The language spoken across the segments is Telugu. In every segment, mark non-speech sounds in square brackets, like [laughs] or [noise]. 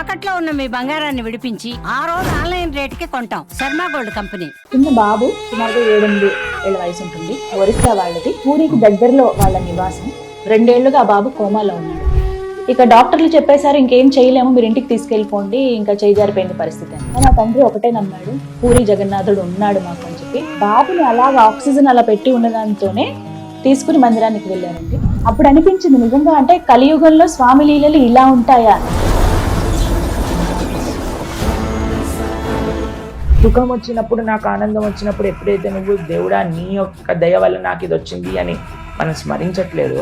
తాకట్లో ఉన్న మీ బంగారాన్ని విడిపించి ఆ రోజు ఆన్లైన్ రేటుకి కొంటాం. Sharma gold company. చిన్న బాబు సుమారుగా ఏడెనిమిది ఏళ్ళ వయసు ఉంటుంది. ఒరిస్సా వాళ్ళది. పూరికి దగ్గరలో వాళ్ళ నివాసం. రెండేళ్ళుగా ఆ బాబు కోమాలో ఉన్నాడు. ఇక డాక్టర్లు చెప్పేశారు ఇంకేం చేయలేము మీరు ఇంటికి తీసుకెళ్ళిపోండి ఇంకా చేజారిపోయింది పరిస్థితి అని. నా తండ్రి ఒకటే నమ్మాడు పూరి జగన్నాథుడు ఉన్నాడు మాకు అని చెప్పి. బాబుని అలాగా ఆక్సిజన్ అలా పెట్టి ఉన్నదాంతోనే తీసుకుని మందిరానికి వెళ్ళారండి. అప్పుడు అనిపించింది నిజంగా అంటే కలియుగంలో స్వామి లీలలు ఇలా ఉంటాయా? సుఖం వచ్చినప్పుడు నాకు ఆనందం వచ్చినప్పుడు ఎప్పుడైతే నువ్వు దేవుడా నీ యొక్క దయ వల్ల నాకు ఇది వచ్చింది అని మనం స్మరించట్లేదు.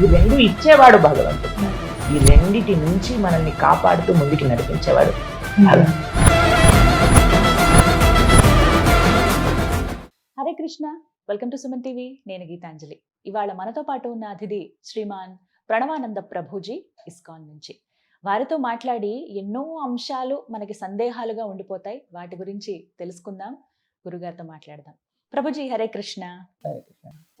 ఈ రెండు ఇచ్చేవాడు భగవంతుడు. ఈ రెండిటి నుంచి మనల్ని కాపాడుతూ ముందుకి నడిపించేవాడు Hare Krishna. Welcome to Suman TV. నేను గీతాంజలి. ఇవాళ మనతో పాటు ఉన్న అతిథి శ్రీమాన్ ప్రణవానంద ప్రభుజీ ఇస్కాన్ నుంచి. వారితో మాట్లాడి ఎన్నో అంశాలు మనకి సందేహాలుగా ఉండిపోతాయి. వాటి గురించి తెలుసుకుందాం. గురుగారితో మాట్లాడదాం. ప్రభుజీ హరే కృష్ణ.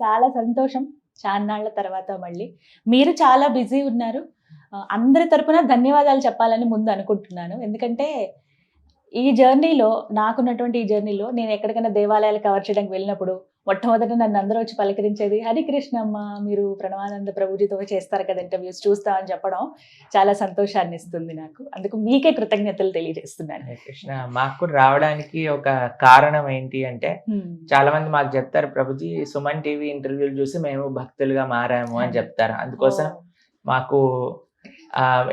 చాలా సంతోషం. చాన్నాళ్ళ తర్వాత మళ్ళీ. మీరు చాలా బిజీ ఉన్నారు. అందరి తరపున ధన్యవాదాలు చెప్పాలని ముందు అనుకుంటున్నాను. ఎందుకంటే ఈ జర్నీలో నాకున్నటువంటి ఈ జర్నీలో నేను ఎక్కడికైనా దేవాలయాలు కవర్ చేయడానికి వెళ్ళినప్పుడు మొట్టమొదట నన్ను అందరూ వచ్చి పలకరించేది హరి కృష్ణ అమ్మ మీరు ప్రణవానంద ప్రభుజీతో చేస్తారు కదా ఇంటర్వ్యూస్ చూస్తా అని చెప్పడం చాలా సంతోషాన్ని ఇస్తుంది నాకు అందుకు మీకే కృతజ్ఞతలు తెలియజేస్తున్నాను హరే కృష్ణ మాకు రావడానికి ఒక కారణం ఏంటి అంటే. చాలా మంది మాకు చెప్తారు ప్రభుజీ సుమన్ టీవీ ఇంటర్వ్యూలు చూసి మేము భక్తులుగా మారాము అని చెప్తారు అందుకోసం. మాకు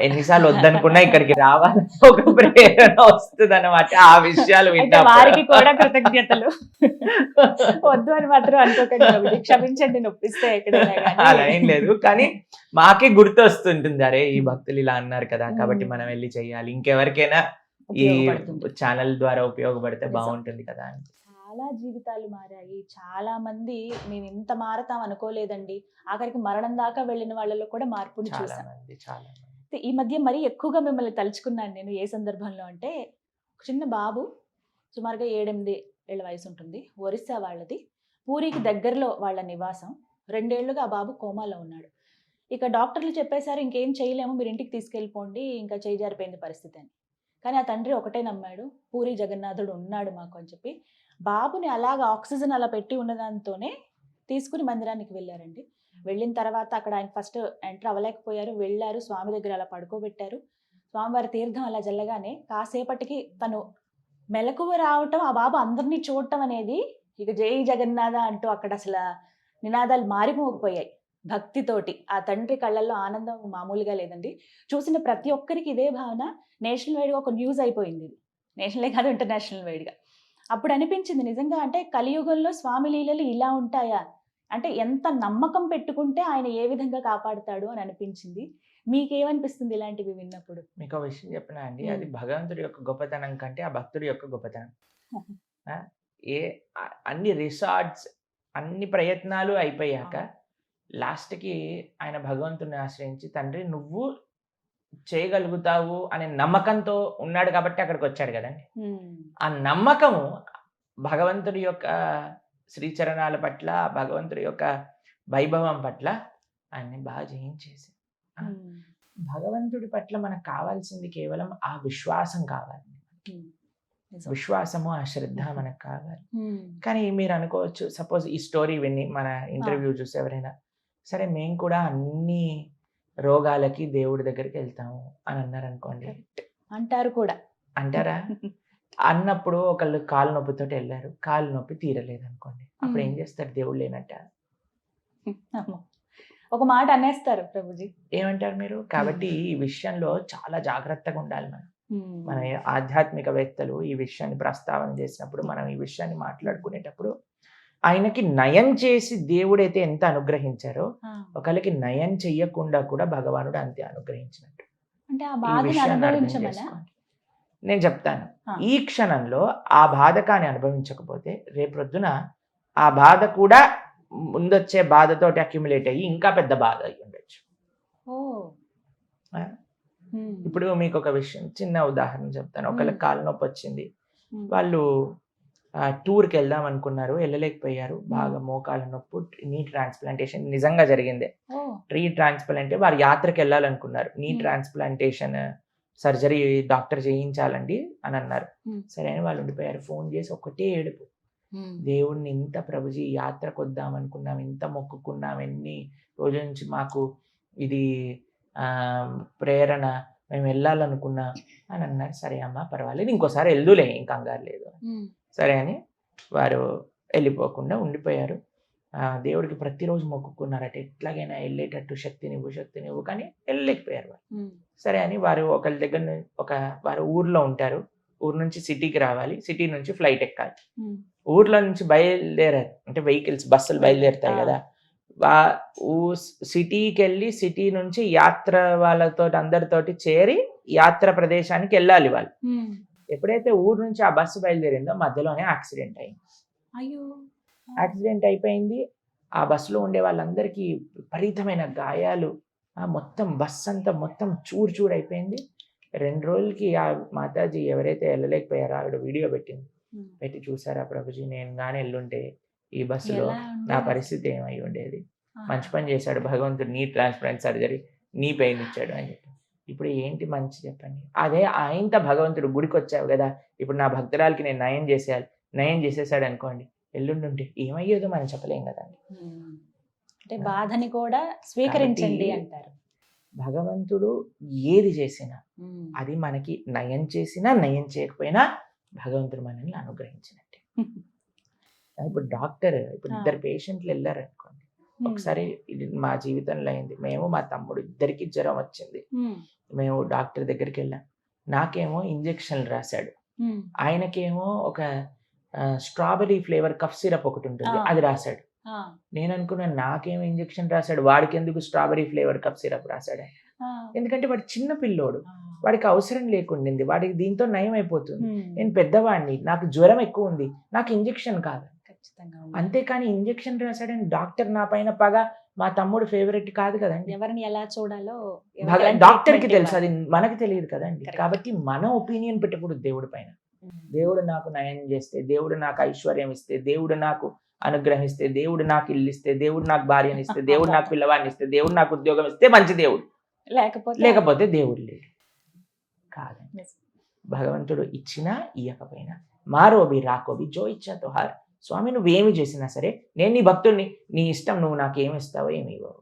ఎన్నిసార్లు వద్దనుకున్నా ఇక్కడికి రావాలని ఒక ప్రేరణ వస్తుంది అనమాట ఆ విషయాలు విన్నప్పుడు. వారికి కూడా కృతజ్ఞతలు వద్దు అని మాత్రం అనుకోకండి. క్షమించండి నొప్పిస్తే అలా. ఏం లేదు కానీ మాకే గుర్తు వస్తుంటుంది అరే ఈ భక్తులు ఇలా అన్నారు కదా కాబట్టి. మనం వెళ్ళి చెయ్యాలి ఇంకెవరికైనా ఈ. ఛానల్ ద్వారా ఉపయోగపడితే. బాగుంటుంది కదా అని చాలా జీవితాలు మారాయి చాలా మంది మేము ఇంత మారతాం అనుకోలేదండి ఆఖరికి మరణం దాకా వెళ్ళిన వాళ్ళలో కూడా మార్పుని చాలా చూసాం ఈ మధ్య మరీ ఎక్కువగా మిమ్మల్ని తలుచుకున్నాను నేను ఏ సందర్భంలో అంటే ఒక చిన్న బాబు సుమారుగా ఏడెనిమిది ఏళ్ళ వయసు ఉంటుంది. ఒరిస్సా వాళ్ళది. పూరికి దగ్గరలో వాళ్ళ నివాసం. రెండేళ్ళుగా ఆ బాబు కోమాలో ఉన్నాడు. ఇక డాక్టర్లు చెప్పేశారు ఇంకేం చేయలేము మీరు ఇంటికి తీసుకెళ్ళిపోండి ఇంకా చేజారిపోయింది పరిస్థితి అని. కానీ ఆ తండ్రి ఒకటే నమ్మాడు పూరి జగన్నాథుడు ఉన్నాడు మాకు అని చెప్పి. బాబుని అలాగ ఆక్సిజన్ అలా పెట్టి ఉన్నదాంతోనే తీసుకుని మందిరానికి వెళ్ళారండి. వెళ్ళిన తర్వాత అక్కడ ఆయన ఫస్ట్ ఎంటర్ అవ్వలేకపోయారు. వెళ్ళారు. స్వామి దగ్గర అలా పడుకోబెట్టారు. స్వామివారి తీర్థం అలా జల్లగానే కాసేపటికి తను మెలకువ రావటం ఆ బాబు అందరినీ చూడటం అనేది ఇక జై జగన్నాథ అంటూ అక్కడ అసలు నినాదాలు మారిపోకపోయాయి భక్తితోటి. ఆ తండ్రి కళ్ళల్లో ఆనందం మామూలుగా లేదండి. చూసిన ప్రతి ఒక్కరికి ఇదే భావన నేషనల్ వైడ్గా ఒక న్యూస్ అయిపోయింది ఇది. నేషనలే కాదు ఇంటర్నేషనల్ వైడ్గా. అప్పుడు అనిపించింది నిజంగా అంటే కలియుగంలో స్వామి లీలలు ఇలా ఉంటాయా? అంటే ఎంత నమ్మకం పెట్టుకుంటే ఆయన ఏ విధంగా కాపాడుతాడు అని అనిపించింది. మీకేమనిపిస్తుంది ఇలాంటివి విన్నప్పుడు? మీకు ఒక విషయం చెప్పినా అండి. అది భగవంతుడి యొక్క గొప్పతనం కంటే ఆ భక్తుడి యొక్క గొప్పతనం. ఏ అన్ని రిసార్ట్స్ అన్ని ప్రయత్నాలు అయిపోయాక లాస్ట్కి ఆయన భగవంతుని ఆశ్రయించి తండ్రి నువ్వు చేయగలుగుతావు అనే నమ్మకంతో ఉన్నాడు కాబట్టి అక్కడికి వచ్చాడు కదండి. ఆ నమ్మకము భగవంతుడి యొక్క శ్రీచరణాల పట్ల భగవంతుడి యొక్క వైభవం పట్ల ఆయన్ని బాగా జయించేసి భగవంతుడి పట్ల మనకు కావాల్సింది కేవలం ఆ విశ్వాసం కావాలి. విశ్వాసము ఆ శ్రద్ధ మనకు కావాలి. కానీ మీరు అనుకోవచ్చు సపోజ్ ఈ స్టోరీ విని మన ఇంటర్వ్యూ చూసి ఎవరైనా సరే మేము కూడా అన్ని రోగాలకి దేవుడి దగ్గరికి వెళ్తాము అని అన్నారు అనుకోండి అంటారు కూడా. అంటారా? [laughs] అన్నప్పుడు ఒకళ్ళు కాలు నొప్పితో వెళ్ళారు కాలు నొప్పి తీరలేదు అనుకోండి అప్పుడు ఏం. చేస్తారు దేవుడు లేనట్ట. ఒక మాట అనేస్తారు ప్రభుజీ ఏమంటారు మీరు కాబట్టి ఈ విషయంలో చాలా జాగ్రత్తగా ఉండాలి మనం. మన ఆధ్యాత్మికవేత్తలు ఈ విషయాన్ని ప్రస్తావన చేసినప్పుడు మనం ఈ విషయాన్ని మాట్లాడుకునేటప్పుడు ఆయనకి నయం చేసి దేవుడైతే ఎంత అనుగ్రహించారో. ఒకళ్ళకి నయం చెయ్యకుండా కూడా భగవానుడు అంతే అనుగ్రహించినట్టు అంటే ఆ బాధని అనుభవించమనా. నేను చెప్తాను. ఈ క్షణంలో ఆ బాధ కానీ అనుభవించకపోతే రేపొద్దున ఆ బాధ కూడా ముందొచ్చే బాధతోటి అక్యుములేట్ అయ్యి ఇంకా పెద్ద బాధ అయి ఉండొచ్చు. ఇప్పుడు మీకు ఒక విషయం చిన్న ఉదాహరణ చెప్తాను. ఒకళ్ళకి మ్మ్. కాలు నొప్పి వచ్చింది. వాళ్ళు టూర్కి వెళ్దాం అనుకున్నారు. వెళ్ళలేకపోయారు. బాగా మోకాల నొప్పి నీ ట్రాన్స్ప్లాంటేషన్ నిజంగా జరిగింది. ట్రీ ట్రాన్స్ప్లాంట్ వారు యాత్రకు వెళ్ళాలనుకున్నారు. నీ. ట్రాన్స్ప్లాంటేషన్ సర్జరీ డాక్టర్ చేయించాలండి అని అన్నారు. సరే అని వాళ్ళు ఉండిపోయారు ఫోన్ చేసి ఒకటే ఏడుపు. దేవుణ్ణి ఇంత ప్రభుజీ యాత్రకు వద్దాం అనుకున్నాం ఇంత మొక్కుకున్నాం ఎన్ని రోజుల నుంచి మాకు ఇది ఆ, ప్రేరణ మేము వెళ్ళాలనుకున్నాం అని అన్నారు సరే అమ్మ పర్వాలేదు ఇంకోసారి వెళ్దులే ఏం కంగారు లేదు. సరే అని వారు వెళ్ళిపోకుండా ఉండిపోయారు దేవుడికి ప్రతిరోజు మొక్కుకున్నారట. ఎట్లాగైనా వెళ్ళేటట్టు శక్తినివ్వు శక్తినివ్వు కానీ వెళ్ళలేకపోయారు వారు. సరే అని వారు ఒకరి దగ్గర ఒక వారు ఊర్లో ఉంటారు. ఊరు నుంచి సిటీకి రావాలి. సిటీ నుంచి ఫ్లైట్ ఎక్కాలి. ఊర్లో నుంచి బయలుదేరారు. అంటే వెహికల్స్ బస్సులు బయలుదేరుతాయి. కదా. వా ఊ సిటీకి వెళ్ళి సిటీ నుంచి యాత్ర వాళ్ళతో అందరితోటి చేరి యాత్ర ప్రదేశానికి వెళ్ళాలి వాళ్ళు. ఎప్పుడైతే ఊరు నుంచి ఆ బస్సు బయలుదేరిందో మధ్యలోనే యాక్సిడెంట్ అయింది. అయ్యో! యాక్సిడెంట్ అయిపోయింది. ఆ బస్సులో ఉండే వాళ్ళందరికీ విపరీతమైన గాయాలు. ఆ మొత్తం బస్ అంతా మొత్తం చూర్ చూర్ అయిపోయింది. రెండు రోజులకి ఆ మాతాజీ ఎవరైతే వెళ్ళలేకపోయారో ఆవిడ వీడియో పెట్టింది. పెట్టి చూసారా ప్రభుజీ? నేను కానీ వెళ్ళుంటే ఈ బస్సులో నా? పరిస్థితి ఏమై ఉండేది. మంచి పని చేశాడు భగవంతుడు. నీ ట్రాన్స్ప్లాంట్ సర్జరీ నీ పెయిన్ ఇచ్చాడు అని చెప్పి. ఇప్పుడు ఏంటి మంచి చెప్పండి? అదే ఆయనతో భగవంతుడు గుడికి వచ్చావు కదా. ఇప్పుడు నా భక్తురాలకి నేను నయం చేసేయాలి. నయం చేసేసాడు అనుకోండి. ఎల్లుండి ఏమయ్యేదో మనం చెప్పలేం కదండి. అంటే బాధని కూడా స్వీకరించండి అంటారు భగవంతుడు ఏది చేసినా. అది మనకి నయం చేసినా నయం చేయకపోయినా భగవంతుడు మనల్ని అనుగ్రహించినట్టే [laughs] ఇప్పుడు డాక్టర్ ఇప్పుడు. ఇద్దరు పేషెంట్లు వెళ్ళారు అనుకోండి ఉమ్. ఒకసారి ఇది మా జీవితంలో అయింది మేము మా తమ్ముడు ఇద్దరికి జ్వరం వచ్చింది. మేము డాక్టర్ దగ్గరికి వెళ్ళాం నాకేమో ఇంజెక్షన్లు రాశాడు. ఆయనకేమో ఒక స్ట్రాబెరీ ఫ్లేవర్ కఫ్ సిరప్ ఒకటి ఉంటుంది. అది రాశాడు. నేను అనుకున్నాను నాకేమో ఇంజెక్షన్ రాశాడు వాడికి ఎందుకు స్ట్రాబెరీ ఫ్లేవర్ కఫ్ సిరప్ రాశాడు. ఎందుకంటే వాడు చిన్న పిల్లోడు. వాడికి అవసరం లేకుండింది వాడికి దీంతో నయం అయిపోతుంది. నేను పెద్దవాడిని నాకు జ్వరం ఎక్కువ ఉంది నాకు ఇంజెక్షన్ కాదు. అంతేకాని ఇంజెక్షన్ రాశాడని డాక్టర్ నా పైన పగ మా తమ్ముడు ఫేవరెట్ కాదు కదండి ఎవరిని ఎలా చూడాలో డాక్టర్కి తెలుసు అది. మనకి తెలియదు కదండి. కాబట్టి మన ఒపీనియన్ పెట్టకూడదు దేవుడి పైన. దేవుడు నాకు నయం చేస్తే దేవుడు నాకు ఐశ్వర్యం ఇస్తే దేవుడు నాకు అనుగ్రహిస్తే దేవుడు నాకు ఇల్లు ఇస్తే దేవుడు నాకు భార్యని ఇస్తే దేవుడు నాకు పిల్లవాడిని ఇస్తే దేవుడు నాకు ఉద్యోగం ఇస్తే మంచి దేవుడు. లేకపోతే లేకపోతే దేవుడు లేడు. కాదండి. భగవంతుడు ఇచ్చినా ఇయ్యకపోయినా మారోబి రాకోబి జో ఇచ్చా తోహార్. స్వామి నువ్వేమి చేసినా సరే నేను నీ భక్తుడిని నీ ఇష్టం నువ్వు నాకు ఏమి ఇస్తావో ఏమి ఇవ్వవు.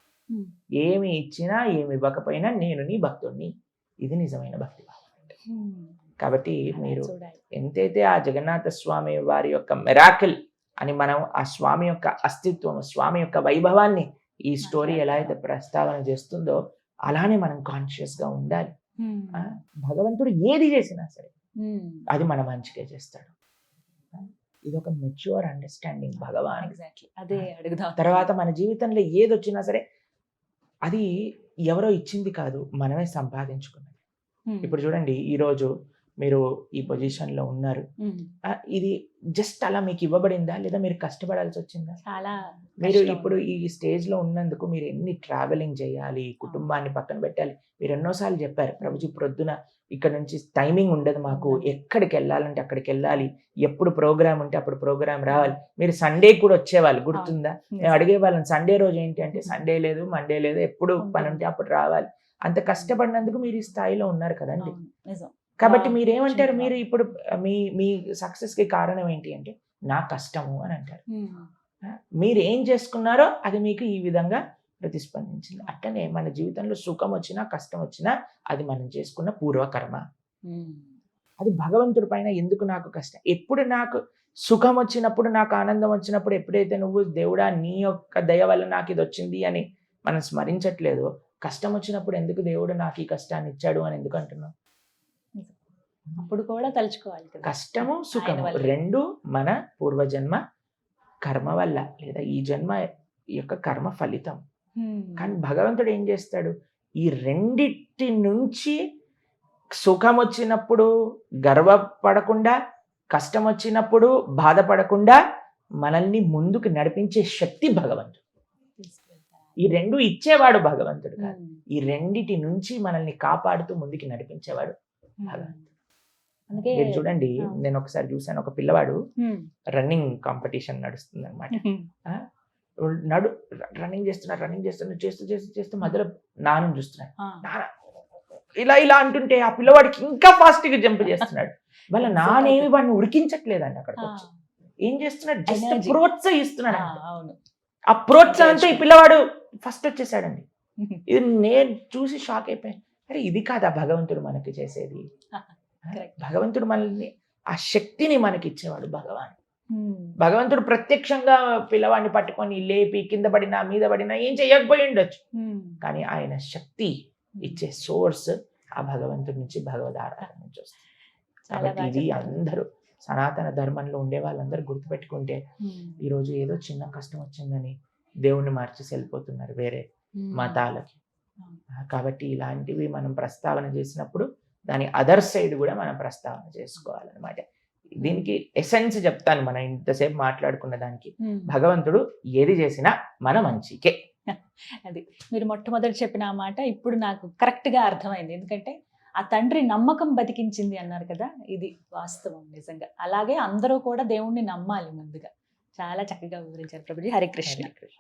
ఏమి ఇచ్చినా ఏమి ఇవ్వకపోయినా నేను నీ భక్తుడిని ఇది నిజమైన భక్తి భావం. కాబట్టి మీరు ఎంతైతే ఆ జగన్నాథ స్వామి వారి యొక్క మెరాకిల్ అని మనం ఆ స్వామి యొక్క అస్తిత్వం స్వామి యొక్క వైభవాన్ని ఈ స్టోరీ ఎలా అయితే ప్రస్తావన చేస్తుందో అలానే మనం కాన్షియస్గా ఉండాలి. భగవంతుడు ఏది చేసినా సరే. అది మన మంచిగా చేస్తాడు. ఇది ఒక మెచ్యూర్ అండర్స్టాండింగ్ భగవాన్. ఎగ్జాక్ట్లీ అదే అడుగుదాం. తర్వాత మన జీవితంలో ఏది వచ్చినా సరే అది ఎవరో ఇచ్చింది కాదు మనమే సంపాదించుకున్నది. ఇప్పుడు చూడండి ఈరోజు మీరు ఈ పొజిషన్లో ఉన్నారు ఇది జస్ట్ అలా మీకు ఇవ్వబడిందా? లేదా మీరు కష్టపడాల్సి వచ్చిందా? చాలా మీరు. ఇప్పుడు ఈ స్టేజ్లో ఉన్నందుకు మీరు ఎన్ని ట్రావెలింగ్ చేయాలి? కుటుంబాన్ని పక్కన పెట్టాలి? మీరు ఎన్నోసార్లు చెప్పారు ప్రభుజీ ప్రొద్దున ఇక్కడ నుంచి టైమింగ్ ఉండదు మాకు. ఎక్కడికి వెళ్ళాలంటే అక్కడికి వెళ్ళాలి. ఎప్పుడు ప్రోగ్రామ్ ఉంటే అప్పుడు ప్రోగ్రామ్ రావాలి. మీరు సండే కూడా వచ్చేవాళ్ళు గుర్తుందా? మేము అడిగే వాళ్ళని సండే రోజు ఏంటి అంటే సండే లేదు మండే లేదు ఎప్పుడు పని ఉంటే అప్పుడు రావాలి. అంత కష్టపడినందుకు మీరు ఈ స్థాయిలో ఉన్నారు కదండి. నిజం. కాబట్టి వా- మీరు ఏమంటారు చిన్న మీరు ఇప్పుడు మీ మీ సక్సెస్కి కారణం ఏంటి అంటే నా కష్టము అని అంటారు. మీరు ఏం చేసుకున్నారో అది మీకు ఈ విధంగా ప్రతిస్పందించింది. అట్లనే మన జీవితంలో సుఖం వచ్చినా కష్టం వచ్చినా అది మనం చేసుకున్న పూర్వకర్మ. అది భగవంతుడి పైన ఎందుకు నాకు కష్టం? ఎప్పుడు నాకు సుఖం వచ్చినప్పుడు నాకు ఆనందం వచ్చినప్పుడు ఎప్పుడైతే నువ్వు దేవుడా నీ యొక్క దయ వల్ల నాకు ఇది వచ్చింది అని మనం స్మరించట్లేదో కష్టం వచ్చినప్పుడు ఎందుకు దేవుడు నాకు ఈ కష్టాన్ని ఇచ్చాడు అని ఎందుకు అంటున్నావు? అప్పుడు కూడా తలుచుకోవాలి కష్టము సుఖము. రెండు మన పూర్వజన్మ కర్మ వల్ల లేదా ఈ జన్మ యొక్క కర్మ ఫలితం. కానీ భగవంతుడు ఏం చేస్తాడు ఈ రెండిటి నుంచి సుఖం వచ్చినప్పుడు గర్వపడకుండా కష్టం వచ్చినప్పుడు బాధపడకుండా మనల్ని ముందుకు నడిపించే శక్తి భగవంతుడు. ఈ రెండు ఇచ్చేవాడు భగవంతుడు కాదు. ఈ రెండిటి నుంచి మనల్ని కాపాడుతూ ముందుకు నడిపించేవాడు. భగవంతుడు. మీరు చూడండి. నేను ఒకసారి చూసాను ఒక పిల్లవాడు రన్నింగ్ కాంపిటీషన్ నడుస్తుంది అనమాట నడు రన్నింగ్ చేస్తున్నాడు రన్నింగ్ చేస్తున్నాడు చేస్తూ చేస్తూ చేస్తూ మధ్యలో నాన్న చూస్తున్నాడు. నాన్న ఇలా ఇలా అంటుంటే ఆ పిల్లవాడికి ఇంకా ఫాస్ట్గా జంప్ చేస్తున్నాడు. వాళ్ళ [laughs] నానేమి వాడిని ఉడికించట్లేదండి అక్కడికి వచ్చి. ఏం చేస్తున్నాడు? జస్ట్. ప్రోత్సహిస్తున్నాడు ఆ, ప్రోత్సాహంతో ఈ పిల్లవాడు ఫస్ట్ వచ్చేసాడండి. [laughs] ఇది నేను చూసి షాక్ అయిపోయాను. అరే ఇది కాదా భగవంతుడు మనకి చేసేది. [laughs] భగవంతుడు మనల్ని ఆ శక్తిని మనకి ఇచ్చేవాడు భగవాన్ భగవంతుడు ప్రత్యక్షంగా పిల్లవాడిని పట్టుకొని లేపి కింద పడినా మీద పడినా ఏం చేయకపోయి ఉండొచ్చు. కానీ ఆయన శక్తి ఇచ్చే సోర్స్ ఆ భగవంతుడి నుంచి భగవద్ ఆరాధన నుంచి వస్తుంది. కాబట్టి ఇది. అందరూ సనాతన ధర్మంలో ఉండే వాళ్ళందరూ గుర్తుపెట్టుకుంటే ఈరోజు ఏదో చిన్న కష్టం వచ్చిందని దేవుణ్ణి మార్చేసి వెళ్ళిపోతున్నారు వేరే మతాలకి. కాబట్టి ఇలాంటివి మనం ప్రస్తావన చేసినప్పుడు దాని అదర్ సైడ్ కూడా మనం ప్రస్తావన చేసుకోవాలన్నమాట. దీనికి ఎసెన్స్ చెప్తాను మనం ఇంతసేపు మాట్లాడుకున్న దానికి. భగవంతుడు ఏది చేసినా మన మంచికే. అది మీరు మొట్టమొదటి చెప్పిన ఆ మాట ఇప్పుడు నాకు కరెక్ట్గా అర్థమైంది. ఎందుకంటే ఆ తండ్రి నమ్మకం బతికించింది అన్నారు కదా ఇది వాస్తవం నిజంగా. అలాగే అందరూ కూడా దేవుణ్ణి నమ్మాలి ముందుగా. చాలా చక్కగా వివరించారు. ప్రభుజీ హరికృష్ణ హరే కృష్ణ.